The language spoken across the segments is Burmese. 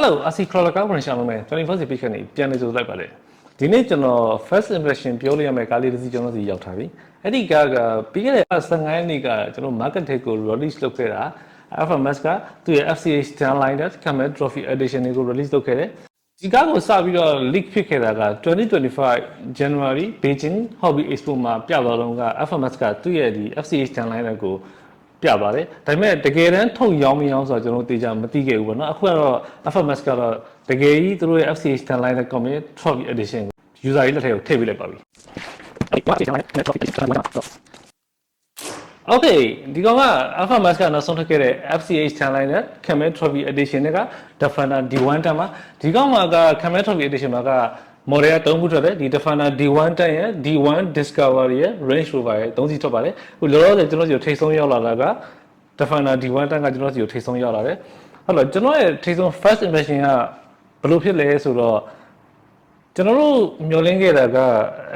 Hello RC Crawler ကောင်းပြန်ရှာလို့မယ်24 page ကနေပြန်နေဆိုလိုက်ပါလေဒီနေ့ကျွန်တော် first impression ပြောလို့ရမယ့်ကားလေးတစ်စီးကျွန်တော်စီရောက်ထားပြီအဲ့ဒီကားကပြီးခဲ့တဲ့15ရက်နေ့ကကျွန်တော် market take ကို release လုပ်ခဲ့တာ FMS ကသူ့ရဲ့ FCA Standliner Camel Trophy Edition ကို release လုပ်ခဲ့တယ်ဒီကားကိုစပြီးတော့ leak ဖြစ်ခဲ့တာက2025 January Beijing Hobby Expo မှာပြသွားတော့က FMS ကသူ့ရဲ့ဒီ FCA Standliner ကို ပြပါတယ်ဒါပေမဲ့တကယ်တမ်းထုတ်ရောင်းမရောင်းဆိုတော့ကျွန်တော်တေချာမသိခဲ့ဘူးပေါ့နော်အခုကတော့ FMS ကတော့တကယ်ကြီးသူတို့ရဲ့ FCA Standliner Commit Trophy Edition ကို user ကြီးလက်ထဲကိုထည့်ပေးလိုက်ပါပြီ Okay ဒီကောင်က Alpha Max ကနောက်ဆုံးထွက်ခဲ့တဲ့ FCH Standliner Camel Trophy Edition က Defender D1 တန်းမှာဒီကောင်မှာက Camel Trophy Edition မှာက model က3ခုထွက်တယ်ဒီ Defender D1 တန်းရဲ့ D1 Discovery ရဲ့ Range Rover ရဲ့3စီထွက်ပါတယ်အခုလောလောဆယ်ကျွန်တော်စီကိုထိတ်ဆုံးရောက်လာတာက Defender D1 တန်းကကျွန်တော်စီကိုထိတ်ဆုံးရောက်လာတယ်ဟုတ်လားကျွန်တော်ရဲ့ထိတ်ဆုံး first impression ကဘယ်လိုဖြစ်လဲဆိုတော့ကျွန်တော်တို့မျှော်လင့်ခဲ့တာက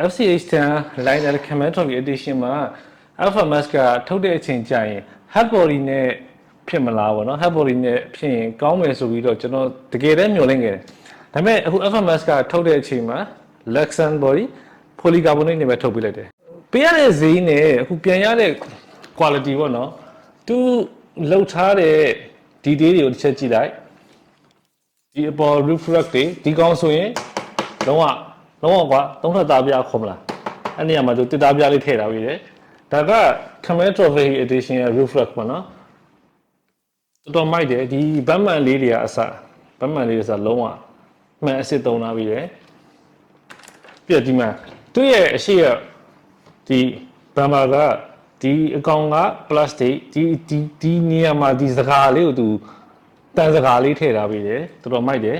FCH 10 Liner Camel Trophy Edition မှာ Alpha Max ကထုတ်တဲ့အချိန်ကျရင် Head Body နဲ့ဖြစ်မလားပေါ့နော် Head Body နဲ့ဖြစ်ရင်ကောင်းမယ်ဆိုပြီးတော့ကျွန်တော်တကယ်တမ်းမျှော်လင့်ခဲ့တယ် ဒါပေမဲ့အခု Alpha Max ကထုတ်တဲ့အချိန်မှာ Lexan Body Polycarbonate နဲ့ပဲထုတ်ပေးလိုက်တယ်ပေးရတဲ့ဈေးနဲ့အခုပြန်ရတဲ့ quality ပေါ့နော်သူလှုပ်ထားတဲ့ detail တွေကိုတစ်ချက်ကြည့်လိုက်ဒီအပေါ် roof rack တွေဒီကောင်းဆိုရင်လုံးဝလုံးဝကွာသုံးထပ်သားပြခေါ်မလားအဲ့နေရာမှာသူတစ်သားပြလေးထည့်ထားပြီးတယ်ဒါက Camel Trophy Edition ရဲ့ roof rack ပေါ့နော်တော်တော်မိုက်တယ်ဒီဘတ်မန်လေးတွေကအစဘတ်မန်လေးတွေဆိုလုံးဝ မှန်အစ်စ်သုံးထားပြီးတယ်ပြည့်ဒီမှာသူ့ရဲ့အရှိရဒီဘမ်ဘာကဒီအကောင်က plastic ဒီဒီဒီနေရာမှာဒီစကားလေးကိုသူတန်စကားလေးထည့်ထားပြီးတယ်တော်တော်မိုက်တယ်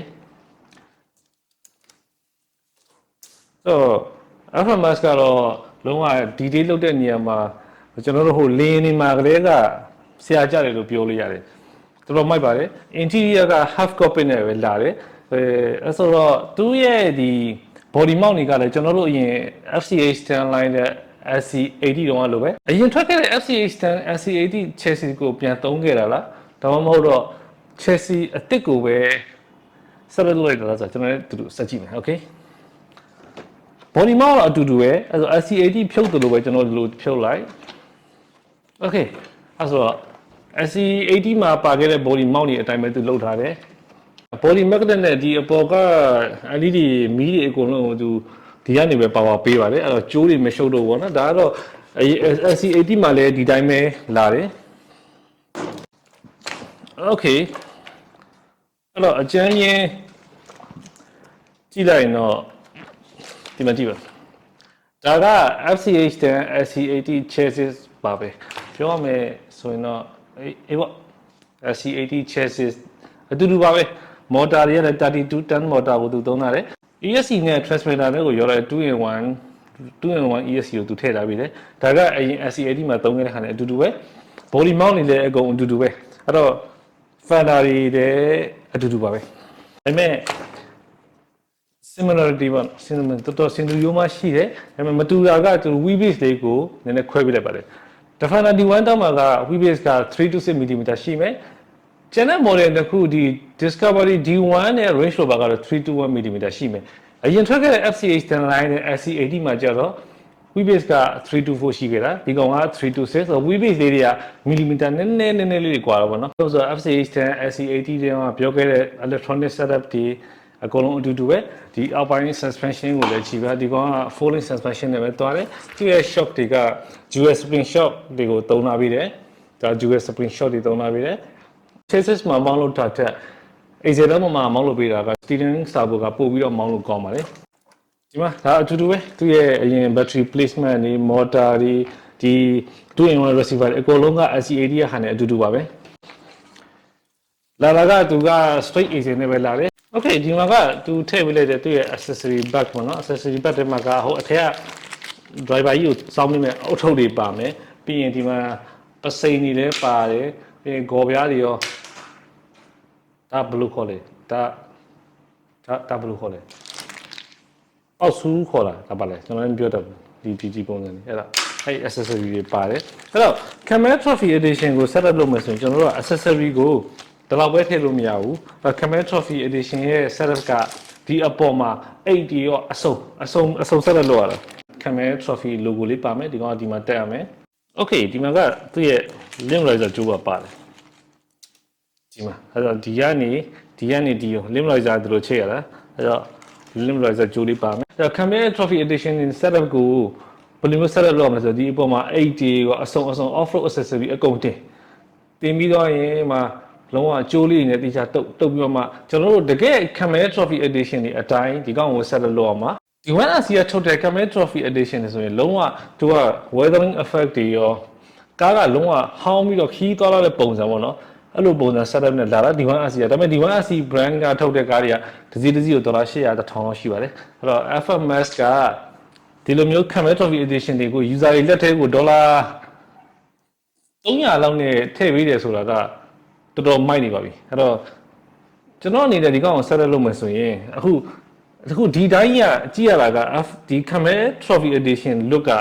ဆိုတော့ FMS ကတော့လုံးဝ detail လုပ်တဲ့နေရာမှာကျွန်တော်တို့ဟိုလင်းနေမှာကလေးကဆရာကြတယ်လို့ပြောလို့ရတယ်တော်တော်မိုက်ပါတယ် interior က half copy နဲ့ပဲလာတယ် အဲအဲ့ဆိုတော့သူ့ရဲ့ဒီ body mount တွေကလည်းကျွန်တော်တို့အရင် FCH 10 line နဲ့ SC80 တုန်းကလိုပဲအရင်ထွက်ခဲ့တဲ့ FCH 10 SC80 chassis ကိုပြန်သုံးခဲ့တာလားဒါမှမဟုတ်တော့ chassis အစ်စ်ကိုပဲဆက်လုပ်လိုက်တာလားဆိုတော့ကျွန်တော်လည်းတူတူစက်ကြည့်မယ် okay body mount တော့အတူတူပဲအဲဆို SC80 ဖြုတ်တယ်လို့ပဲကျွန်တော်ဒီလိုဖြုတ်လိုက် okay အဲဆိုတော့ SC80 မှာပါခဲ့တဲ့ body mount တွေအတိုင်းပဲသူလုပ်ထားတယ် body magnet နဲ့ဒီအပေါ်က LED မီးတွေအကုန်လုံးသူဒီကနေပဲ power ပေးပါတယ်အဲ့တော့ကျိုးတွေမရှုပ်တော့ဘောနော်ဒါကတော့ SC80 မှာလည်းဒီတိုင်းပဲလာတယ် okay အဲ့တော့အကျန်းရင်းကြည့်လိုက်ရင်တော့ဒီမှာကြည့်ပါဒါက FCH တန် SC80 chassis ပါပဲပြောရမယ်ဆိုရင်တော့အေးပေါ့ SC80 chassis အတူတူပါပဲ မော်တာတွေကလည်း32 ton မော်တာကိုသူသုံးတာတယ် ESC နဲ့ transmitter တွေကိုရောလိုက်2 in 1 2 in 1 ESC ကိုသူထည့်ထားပြီးတယ်ဒါကအရင် SC80 မှာသုံးခဲ့တဲ့ခါနဲ့အတူတူပဲ body mount တွေလည်းအကုန်အတူတူပဲအဲ့တော့ fender တွေလည်းအတူတူပါပဲဒါပေမဲ့ similarity ပေါ့ similar တော်တော်စင်တူရိုးမှရှိတယ်ဒါပေမဲ့မတူတာကသူ wheelbase လေးကိုနည်းနည်းခွဲပေးလိုက်ပါတယ် Defender D1 တောင်းမှာက wheelbase က3 to 6 mm ရှိမယ် ကျန်တဲ့ model တစ်ခုဒီ Discovery D1 နဲ့ Range Rover ကတော့3 to 1 mm ရှိမယ်အရင်ထွက်ခဲ့တဲ့ FCH 10 line နဲ့ SC80 မှာကျတော့ wheelbase က3 to 4ရှိခဲ့တာဒီကောင်က3 to 6ဆိုတော့ wheelbase လေးတွေက millimeter နည်းနည်းနည်းနည်းလေးတွေကွာတော့ဗောနော်ဆိုတော့ FCH 10 SC80 တွေမှာပြောခဲ့တဲ့ electronic setup တွေအကုန်လုံးအတူတူပဲဒီ alpine suspension ကိုလည်းကြည့်ပါဒီကောင်က falling suspension နဲ့ပဲသွားတယ်သူရဲ့ shock တွေက dual spring shock တွေကိုသုံးလာပြီးတယ်ဒါ dual spring shock တွေသုံးလာပြီးတယ် chassis မှာမောင်းလို့တာတက် AZ တော့မှာမောင်းလို့ပေးတာက steering servo ကပို့ပြီးတော့မောင်းလို့ကောင်းပါလေဒီမှာဒါအတူတူပဲသူရဲ့အရင် battery placement တွေ motor တွေဒီ two in one receiver တွေအကုန်လုံးက SC80 ရဟာနဲ့အတူတူပါပဲလာလာကသူက straight AC နဲ့ပဲလာတယ် Okay ဒီမှာကသူထည့်ပေးလိုက်တဲ့သူ့ရဲ့ accessory bag ပေါ့နော် accessory bag ထဲမှာကဟိုအထက်က driver ကြီးကိုစောင်းမိမဲ့အုတ်ထုပ်တွေပါမယ်ပြီးရင်ဒီမှာပစိန်တွေလည်းပါတယ်ပြီးရင်ဂေါ်ပြားတွေရော ဒါဘယ်လိုခေါ်လဲဒါဒါဒါဘယ်လိုခေါ်လဲအောက်ဆူးခေါ်တာဒါပါလဲကျွန်တော်လည်းမပြောတတ်ဘူးဒီဒီဒီပုံစံလေးအဲ့ဒါအဲ့ accessory တွေပါတယ်အဲ့တော့ camera trophy edition ကို set up လုပ်မယ်ဆိုရင်ကျွန်တော်တို့က accessory ကိုဒီလောက်ပဲထည့်လို့မရဘူးဒါ Camel Trophy Edition ရဲ့ setup ကဒီအပေါ်မှာ80ရောအစုံအစုံအစုံ setup လုပ်ရတာ Camel Trophy logo လေးပါမယ်ဒီကောင်ကဒီမှာတက်ရမယ် Okay ဒီမှာကသူ့ရဲ့ link riser ကြိုးပါပါတယ် ဒီမှာအဲ့တော့ဒီကနေဒီကနေဒီကို limb riser သူတို့ချိန်ရတာအဲ့တော့ limb riser ကြိုးလေးပါမယ်အဲ့တော့ Camel Trophy Edition setup ကိုဘယ်လိုမျိုး setup လုပ်ရမလဲဆိုတော့ဒီအပေါ်မှာ80ရောအစုံအစုံ off road accessory အကုန်တင်တင်ပြီးတော့ရင်မှာလုံးဝအကျိုးလေးတွေနဲ့တိကျတုတ်တုတ်ပြီးတော့မှကျွန်တော်တို့တကယ် Camel Trophy Edition တွေအတိုင်းဒီကောင်ကို setup လုပ်အောင်မှာဒီ one RC ကထုတ်တဲ့ Camel Trophy Edition တွေဆိုရင်လုံးဝသူက weathering effect တွေရောကားကလုံးဝဟောင်းပြီးတော့ခီးသွားလာတဲ့ပုံစံပေါ့နော် အဲ့လိုပုံစံ setup နဲ့လာတာဒီ one RC ကဒါပေမဲ့ဒီ one RC brand ကထုတ်တဲ့ကားတွေကတစ်စီးတစ်စီးကိုဒေါ်လာ800တစ်ထောင်လောက်ရှိပါတယ်အဲ့တော့ FMS ကဒီလိုမျိုး Camel Trophy Edition တွေကို user တွေလက်ထဲကိုဒေါ်လာ300လောက်နဲ့ထည့်ပေးတယ်ဆိုတာကတော်တော်မိုက်နေပါပြီအဲ့တော့ကျွန်တော်အနေနဲ့ဒီကောင်ကိုဆက်လက်လုပ်မယ်ဆိုရင်အခုအခုဒီတိုင်းကြီးကကြည့်ရတာက F ဒီ Camel Trophy Edition look က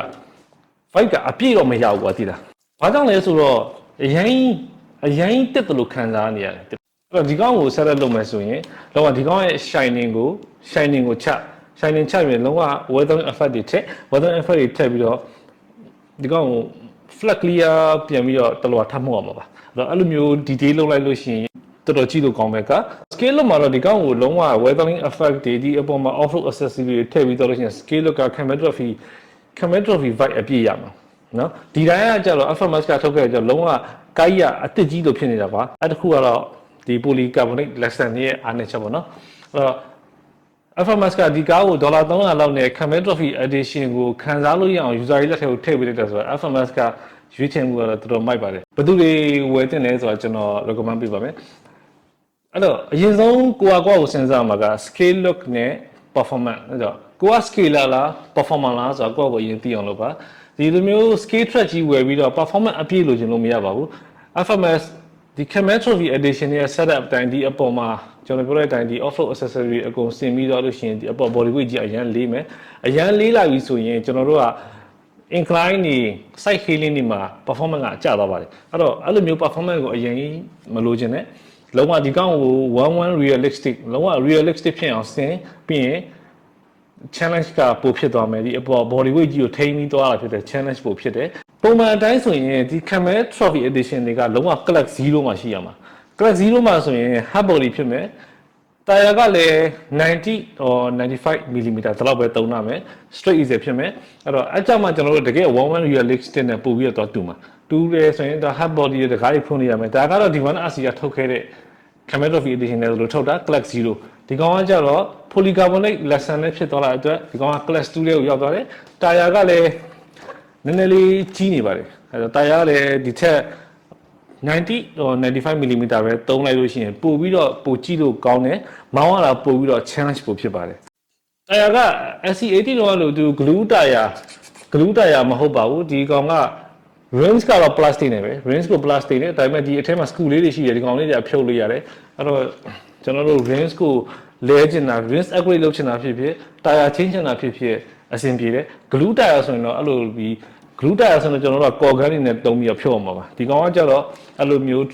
fight ကအပြည့်တော့မရဘူးကွာသိလားဘာကြောင့်လဲဆိုတော့အရင် အရင်တက်တယ်လို့ခံစားနေရတယ်အဲ့တော့ဒီကောင်ကိုဆက်လက်လုပ်မယ်ဆိုရင်လောကဒီကောင်ရဲ့ shining ကို shining ကိုချ shining ချပြီးလုံးဝ weathering effect တွေထည့် weathering effect တွေထည့်ပြီးတော့ဒီကောင်ကို flat clear ပြန်ပြီးတော့တလောထပ်မှုအောင်ပါပါအဲ့တော့အဲ့လိုမျိုး detail လုပ်လိုက်လို့ရှိရင်တော်တော်ကြည့်လို့ကောင်းမဲ့က scale လို့မှာတော့ဒီကောင်ကိုလုံးဝ weathering effect တွေဒီအပေါ်မှာ off road accessory တွေထည့်ပြီးတော့လို့ရှိရင် scale က camera trophy camera trophy vibe အပြည့်ရမှာနော်ဒီတိုင်းကကြတော့ FMS ကထုတ်ခဲ့ကြတော့လုံးဝ ကိုက်ရအစ်စ်ကြီးလို့ဖြစ်နေတာပါအဲ့တခုကတော့ဒီ polycarbonate lesson ရဲ့အားနည်းချက်ပေါ့နော်အဲ့တော့ FMS ကဒီကားကိုဒေါ်လာ300လောက်နဲ့ Camel Trophy Edition ကိုခံစားလို့ရအောင် user တွေလက်ထဲကိုထည့်ပေးလိုက်တယ်ဆိုတော့ FMS ကရွေးချယ်မှုကတော့တော်တော်မိုက်ပါတယ်ဘယ်သူတွေဝယ်တင်လဲဆိုတော့ကျွန်တော် recommend ပေးပါမယ်အဲ့တော့အရင်ဆုံးကိုကကိုကိုစဉ်းစားမှာက scale look နဲ့ performance အဲ့တော့ကိုက scaler လား performance လားဆိုတော့ကိုကကိုအရင်သိအောင်လုပ်ပါ ဒီလိုမျိုး scale track ကြီးဝယ်ပြီးတော့ performance အပြည့်လို့ခြင်းလို့မရပါဘူး FMS ဒီ Camel Trophy Edition ရဲ့ setup တိုင်းဒီအပေါ်မှာကျွန်တော်ပြောတဲ့အတိုင်းဒီ off-road accessory အကုန်ဆင်ပြီးတော့လို့ရှိရင်ဒီအပေါ် body weight ကြီးအရန်လေးမယ်အရန်လေးလာပြီဆိုရင်ကျွန်တော်တို့က incline နေ side hailing နေမှာ performance ကကျသွားပါတယ်အဲ့တော့အဲ့လိုမျိုး performance ကိုအရင်မလိုချင်နဲ့လုံးဝဒီကောင်းကို11 realistic လုံးဝ realistic ဖြစ်အောင်ဆင်ပြီးရင် challenge ကပိုဖြစ်သွားမယ်ဒီအပေါ် body weight ကြီးကိုထိန်းပြီးသွားတာဖြစ်တဲ့ challenge ပိုဖြစ်တယ်ပုံမှန်အတိုင်းဆိုရင်ဒီ Camel Trophy Edition တွေကလုံးဝ class 0မှာရှိရမှာ class 0မှာဆိုရင် hard body ဖြစ်မယ်တာယာကလည်း90 or 95 mm ဒီလောက်ပဲသုံးရမယ် straight easy ဖြစ်မယ်အဲ့တော့အဲ့ကြောင့်မှကျွန်တော်တို့တကယ်11 realistic နဲ့ပို့ပြီးတော့တူမှာတူတယ်ဆိုရင်ဒါ hard body ရဲ့တကားကြီးဖွင့်နေရမယ်ဒါကတော့ဒီ one RC ကထုတ်ခဲ့တဲ့ Camel Trophy Edition နဲ့လို့ထုတ်တာ class 0 ဒီကောင်ကကြတော့ polycarbonate lesson နဲ့ဖြစ်သွားတာအတွက်ဒီကောင်က class 2လေးကိုရောက်သွားတယ်တာယာကလည်းနည်းနည်းလေးကြီးနေပါတယ်အဲတော့တာယာကလည်းဒီထက်90 or 95 mm ပဲသုံးလိုက်လို့ရှိရင်ပို့ပြီးတော့ပိုကြည့်လို့ကောင်းတယ်မောင်းရတာပို့ပြီးတော့ challenge ပို့ဖြစ်ပါတယ်တာယာက SC80 တော့လို့သူ glue တာယာ glue တာယာမဟုတ်ပါဘူးဒီကောင်က range ကတော့ plastic နဲ့ပဲ range ကို plastic နဲ့ဒါပေမဲ့ဒီအထဲမှာ screw လေးတွေရှိတယ်ဒီကောင်လေးတွေကဖြုတ်လို့ရတယ်အဲ့တော့ကျွန်တော်တို့ range ကိုလဲချင်တာ range upgrade လုပ်ချင်တာဖြစ်ဖြစ်တာယာချင်းချင်တာဖြစ်ဖြစ်အဆင်ပြေတယ် glue တာယာဆိုရင်တော့အဲ့လိုပြီး glue တာယာဆိုတော့ကျွန်တော်တို့က core gun တွေနဲ့တုံးပြီးတော့ဖြုတ်အောင်ပါပါဒီကောင်ကကြတော့အဲ့လိုမျိုး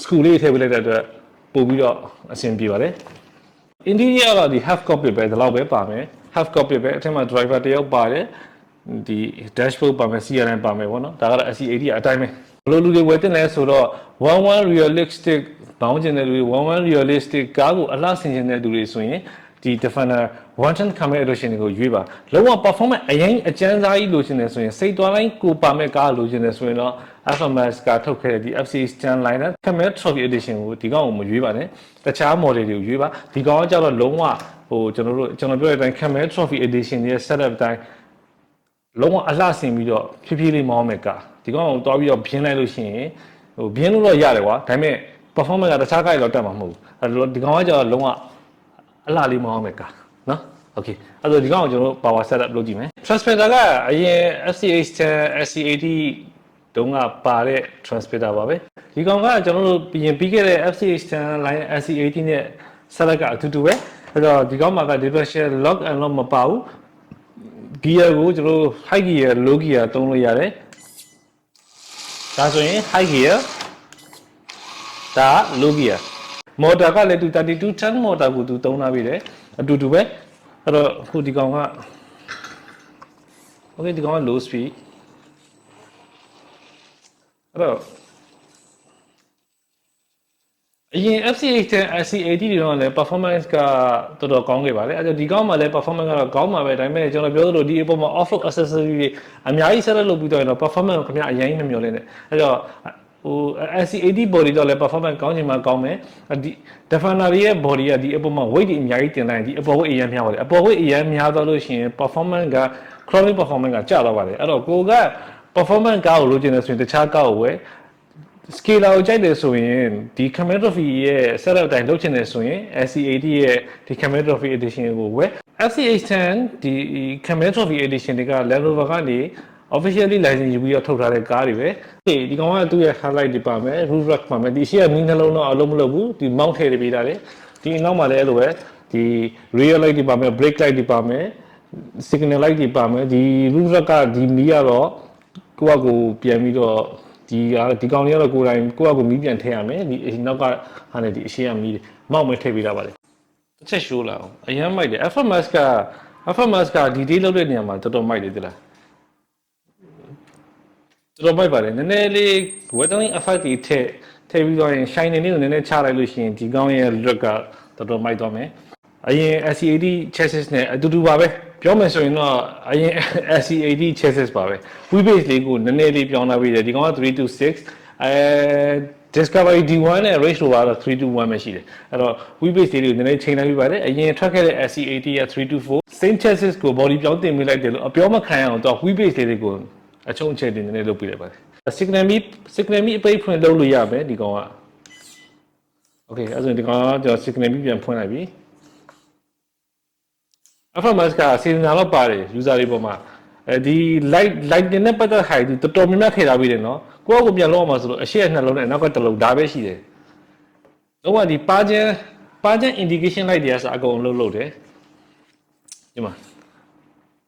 screw လေးထည့်ပေးလိုက်တဲ့အတွက်ပို့ပြီးတော့အဆင်ပြေပါတယ် interior ကဒီ half cockpit ပဲဒီလောက်ပဲပါမယ် half cockpit ပဲအထက်မှာ driver တယောက်ပါတယ် ဒီ dashboard ပါမယ် CRM ပါမယ်ပေါ့နော်ဒါကတော့ SC80 အတိုင်းပဲဘယ်လိုလူတွေဝယ်တင်လဲဆိုတော့11 realistic ဘောင်းကျင်တဲ့လူတွေ11 realistic ကားကိုအလှဆင်ကျင်တဲ့လူတွေဆိုရင်ဒီ Defender 110 camera edition ကိုရွေးပါလုံးဝ performance အရင်အကျန်းစားကြီးလိုချင်တယ်ဆိုရင်စိတ်သွားတိုင်းကိုပါမဲ့ကားလိုချင်တယ်ဆိုရင်တော့ FMS ကထုတ်ခဲ့တဲ့ဒီ FC Stand Liner Camera Trophy Edition ကိုဒီကောင်ကိုမရွေးပါနဲ့တခြား model တွေကိုရွေးပါဒီကောင်ကကြတော့လုံးဝဟိုကျွန်တော်တို့ကျွန်တော်ပြောတဲ့အတိုင်း Camera Trophy Edition ရဲ့ setup အတိုင်း လုံးဝအလှဆင်ပြီးတော့ဖြည်းဖြည်းလေးမောင်းမယ်ကားဒီကောင်ကိုတွားပြီးတော့ပြင်းလိုက်လို့ရှိရင်ဟိုပြင်းလို့တော့ရတယ်ကွာဒါပေမဲ့ performance ကတခြားကားတွေတော့တက်မှာမဟုတ်ဘူးအဲလိုဒီကောင်ကကြတော့လုံးဝအလှလေးမောင်းမယ်ကားနော် okay အဲ့တော့ဒီကောင်ကိုကျွန်တော်တို့ power setup လုပ်ကြည့်မယ် transmitter ကအရင် SCH10 SC80 တုန်းကပါတဲ့ transmitter ပါပဲဒီကောင်ကကျွန်တော်တို့ပြင်ပြီးခဲ့တဲ့ FCH10 line SC80 နဲ့ select ကအတူတူပဲအဲ့တော့ဒီကောင်မှာက differential lock and lock မပါဘူး gear ကိုကျွန်တော်တို့ high gear low gear သုံးလို့ရတယ်ဒါဆိုရင် high gear ဒါ low gear မော်တာကလည်းသူ32 ton မော်တာကိုသူသုံးလာပြီတယ်အတူတူပဲအဲ့တော့အခုဒီကောင်က okay ဒီကောင်က low speed အဲ့တော့ အရင် FCH 10 SC80 တွေတော့လည်း performance ကတော်တော်ကောင်းခဲ့ပါလေအဲ့တော့ဒီကောင်မှလည်း performance ကတော့ကောင်းပါပဲဒါပေမဲ့ကျွန်တော်ပြောသလိုဒီအပေါ်မှာ off road accessory တွေအများကြီးဆက်လက်လုပ်ပြီးတော့ရင်တော့ performance ကိုခင်ဗျအရင်မမျှော်လင့်နဲ့အဲ့တော့ဟို SC80 body တော့လည်း performance ကောင်းချင်မှကောင်းမယ်ဒီ defender ရဲ့ body ကဒီအပေါ်မှာ weight တွေအများကြီးတင်လိုက်ရင်ဒီအပေါ် weight အရင်များပါတယ်အပေါ် weight အရင်များသွားလို့ရှိရင် performance က crawling performance ကကျသွားပါတယ်အဲ့တော့ကိုက performance ကားကိုလိုချင်တယ်ဆိုရင်တခြားကားကိုဝယ် scalar ကိုကြိုက်တယ်ဆိုရင်ဒီ Cametrophy ရဲ့ setup တိုင်းလုပ်ချင်တယ်ဆိုရင် SC80 ရဲ့ဒီ Cametrophy edition ကိုဝယ် FCH10 ဒီ Cametrophy edition တွေက Land Rover ကနေ officially license ယူပြီးတော့ထုတ်ထားတဲ့ကားတွေပဲဒီဒီကောင်ကသူ့ရဲ့ highlight တွေပါမယ် roof rack ပါမယ်ဒီရှေ့ကမီးနှလုံးတော့အလုံးမလုပ်ဘူးဒီ mount ထည့်ပေးထားတယ်ဒီအနောက်မှာလည်းအဲ့လိုပဲဒီ rear light တွေပါမယ် brake light တွေပါမယ် signal light တွေပါမယ်ဒီ roof rack ကဒီမီးကတော့ကိုယ့်အကိုပြန်ပြီးတော့ ဒီကဒီကောင်လေးကတော့ကိုယ်တိုင်ကိုယ့်အကိုမီးပြန်ထည့်ရမယ်ဒီနောက်ကဟာနဲ့ဒီအရှေ့ကမီးမောက်မဲထည့်ပေးတာပါလေတစ်ချက်ရှိုးလာအောင်အရင်မိုက်တယ် FMS က FMS ကဒီ day လောက်တဲ့နေရာမှာတော်တော်မိုက်တယ်သလားတော်တော်မိုက်ပါတယ်နည်းနည်းလေး weathering effect တွေထည့်ထည့်ပြီးတော့ရင် shining လေးကိုနည်းနည်းချလိုက်လို့ရှိရင်ဒီကောင်ရဲ့ look ကတော်တော်မိုက်သွားမယ်အရင် SC80 chassis နဲ့အတူတူပါပဲ ပြောမယ်ဆိုရင်တော့အရင် SC80 chassis ပါပဲ wheelbase လေးကိုနည်းနည်းလေးပြောင်းလာပြီးတယ်ဒီကောင်က326အဲ Discovery D1 နဲ့ Range Rover ကတော့321ပဲရှိတယ်အဲ့တော့ wheelbase လေးတွေကိုနည်းနည်းချိန်လိုက်ပြီးပါတယ်အရင်ထွက်ခဲ့တဲ့ SC80 က324 same chassis ကို body ပြောင်းတင်ပေးလိုက်တယ်လို့အပြောမခံရအောင်တော့ wheelbase လေးတွေကိုအချုံအချက်တင်နည်းနည်းလုပ်ပေးလိုက်ပါတယ် signal me signal me အပိတ်ဖွင့်လုပ်လို့ရမယ်ဒီကောင်က Okay အဲ့ဒါဆိုရင်ဒီကောင်ကကျွန်တော် signal me ပြန်ဖွင့်လိုက်ပြီ FMS ကစီဇနာတော့ပါတယ် user တွေပေါ်မှာအဲဒီ light light တင်နဲ့ပတ်သက်ဟာဒီတော်တော်များများထည့်ထားပြီးတယ်နော်ကိုယ့်အကိုပြန်လောက်အောင်ဆိုလို့အရှိရနှလုံးနဲ့နောက်ကတစ်လုံးဒါပဲရှိတယ်တော့ကဒီပါချင်ပါချင် indication light တွေကစအကုန်လုံးလို့တယ်ဒီမှာ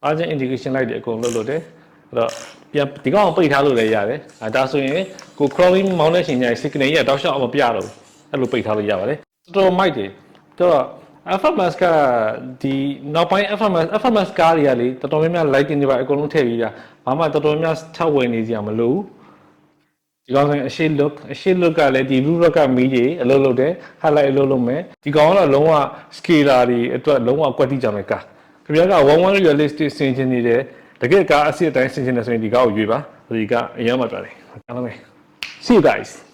ပါချင် indication light တွေအကုန်လုံးလို့တယ်အဲ့တော့ပြန်ဒီကောင်ပိတ်ထားလို့လည်းရတယ်အဲဒါဆိုရင်ကို crawling မောင်းတဲ့ချိန်ကျရင် signal ကြီးကတောက်လျှောက်အောင်မပြတော့ဘူးအဲ့လိုပိတ်ထားလို့ရပါတယ်တော်တော်မိုက်တယ်တော့ FMS ကဒီနောက်ပိုင်း FMS FMS ကားတွေကလေတော်တော်များများ lighting တွေပါအကုန်လုံးထည့်ပြီးတာဘာမှတော်တော်များများထောက်ဝင်နေကြမလို့ဒီကောင်ဆိုရင်အရှိ look အရှိ look ကလည်းဒီ roof rack ကမီးကြီးအလုပ်လုပ်တယ် highlight အလုပ်လုပ်မယ်ဒီကောင်ကတော့လုံးဝ scalar တွေအတွက်လုံးဝကွက်တိကြမယ်ကားခင်ဗျားက11 realistic ဆင်ချင်နေတယ်တကယ်ကားအစစ်အတိုင်းဆင်ချင်တယ်ဆိုရင်ဒီကားကိုရွေးပါဒီကားအရင်မှပြတယ်အားလုံးပဲ see you guys